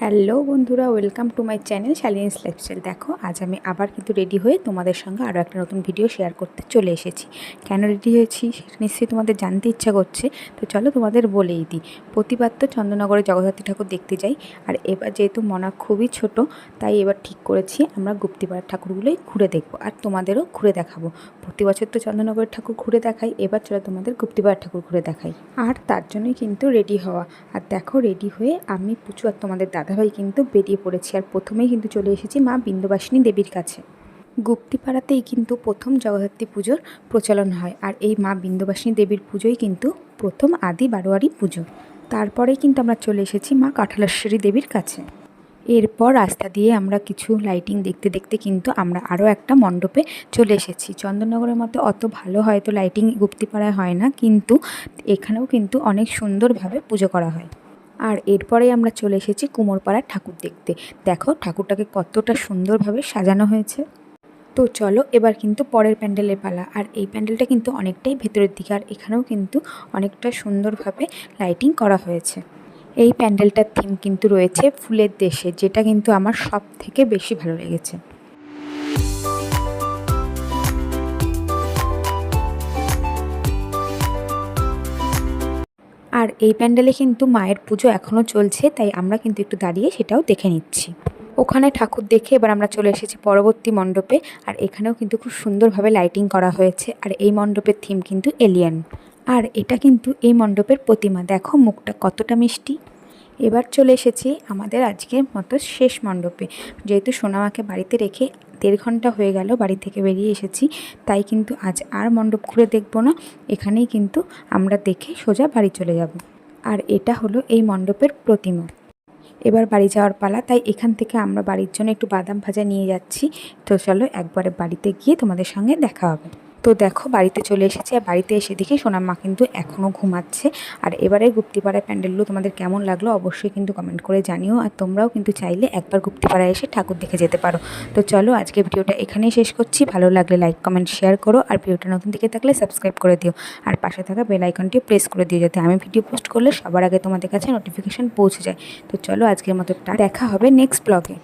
Hello বন্ধুরা, welcome to my channel Shalini's lifestyle. দেখো, আজ আমি আবার কিন্তু রেডি হয়ে তোমাদের সঙ্গে আরও একটা নতুন ভিডিও শেয়ার করতে চলে এসেছি। কেন রেডি হয়েছি সেটা নিশ্চয়ই তোমাদের জানতে ইচ্ছা করছে, তো চলো তোমাদের বলেই দিই। প্রতিবার তো চন্দ্রনগরে জগদ্ধাত্রী ঠাকুর দেখতে যাই, আর এবার যেহেতু মনা খুবই ছোট, তাই এবার ঠিক করেছি আমরা গুপ্তিপাড়ার ঠাকুরগুলোই ঘুরে দেখব আর তোমাদেরও ঘুরে দেখাবো। প্রতি বছর তো চন্দ্রনগরের ঠাকুর ঘুরে দেখাই, এবার চলো তোমাদের গুপ্তিপাড়ার ঠাকুর ঘুরে দেখাই। আর তার জন্যই কিন্তু রেডি হওয়া। আর দেখো, রেডি হয়ে আমি পুচু আর তোমাদের দাদাভাই কিন্তু বেরিয়ে পড়েছি আর প্রথমেই কিন্তু চলে এসেছি মা বিন্দুবাসিনী দেবীর কাছে। গুপ্তিপাড়াতেই কিন্তু প্রথম জগদ্ধাত্রী পুজোর প্রচলন হয় আর এই মা বিন্দুবাসিনী দেবীর পুজোই কিন্তু প্রথম আদি বারোয়ারি পুজো। তারপরেই কিন্তু আমরা চলে এসেছি মা কাঠালেশ্বরী দেবীর কাছে। এরপর রাস্তা দিয়ে আমরা কিছু লাইটিং দেখতে দেখতে কিন্তু আমরা আরও একটা মণ্ডপে চলে এসেছি। চন্দননগরের মতো অত ভালো হয়তো লাইটিং গুপ্তিপাড়ায় হয় না, কিন্তু এখানেও কিন্তু অনেক সুন্দরভাবে পুজো করা হয়। আর এরপরেই আমরা চলে এসেছি কুমোরপাড়ার ঠাকুর দেখতে। দেখো, ঠাকুরটাকে কতটা সুন্দরভাবে সাজানো হয়েছে। তো চলো, এবার কিন্তু পরের প্যান্ডেলের পালা। আর এই প্যান্ডেলটা কিন্তু অনেকটাই ভেতরের দিকে, আর এখানেও কিন্তু অনেকটা সুন্দরভাবে লাইটিং করা হয়েছে। এই প্যান্ডেলটার থিম কিন্তু রয়েছে ফুলের দেশে, যেটা কিন্তু আমার সব থেকে বেশি ভালো লেগেছে। আর এই প্যান্ডেলে কিন্তু মায়ের পুজো এখনও চলছে, তাই আমরা কিন্তু একটু দাঁড়িয়ে সেটাও দেখে নিচ্ছি। ওখানে ঠাকুর দেখে এবার আমরা চলে এসেছি পরবর্তী মণ্ডপে, আর এখানেও কিন্তু খুব সুন্দরভাবে লাইটিং করা হয়েছে, আর এই মণ্ডপের থিম কিন্তু এলিয়ান আর এটা কিন্তু এই মণ্ডপের প্রতিমা। দেখো মুখটা কতটা মিষ্টি। এবার চলে এসেছি আমাদের আজকের মতো শেষ মণ্ডপে। যেহেতু সোনামাকে বাড়িতে রেখে দেড় ঘণ্টা হয়ে গেল বাড়ি থেকে বেরিয়ে এসেছি, তাই কিন্তু আজ আর মণ্ডপ ঘুরে দেখব না। এখানেই কিন্তু আমরা দেখে সোজা বাড়ি চলে যাব। আর এটা হলো এই মণ্ডপের প্রতিমা। এবার বাড়ি যাওয়ার পালা, তাই এখান থেকে আমরা বাড়ির জন্য একটু বাদাম ভাজা নিয়ে যাচ্ছি। তো চলো একবারে বাড়িতে গিয়ে তোমাদের সঙ্গে দেখা হবে। তো দেখো, বাড়িতে চলে এসেছি আর বাড়িতে এসে দেখি সোনার মা কিন্তু এখনও ঘুমাচ্ছে। আর এবারে গুপ্তিপাড়ায় প্যান্ডেলগুলো তোমাদের কেমন লাগল অবশ্যই কিন্তু কমেন্ট করে জানিও। আর তোমরাও কিন্তু চাইলে একবার গুপ্তিপাড়ায় এসে ঠাকুর দেখে যেতে পারো। তো চলো, আজকে ভিডিওটা এখানেই শেষ করছি। ভালো লাগলে লাইক কমেন্ট শেয়ার করো। আর ভিডিওটা নতুন দিকে থাকলে সাবস্ক্রাইব করে দিও। আর পাশে থাকা বেল আইকনটি প্রেস করে দিও যাতে আমি ভিডিও পোস্ট করলে সবার আগে তোমাদের কাছে নোটিফিকেশান পৌঁছে যায়। তো চলো, আজকের মতো দেখা হবে নেক্সট ব্লগে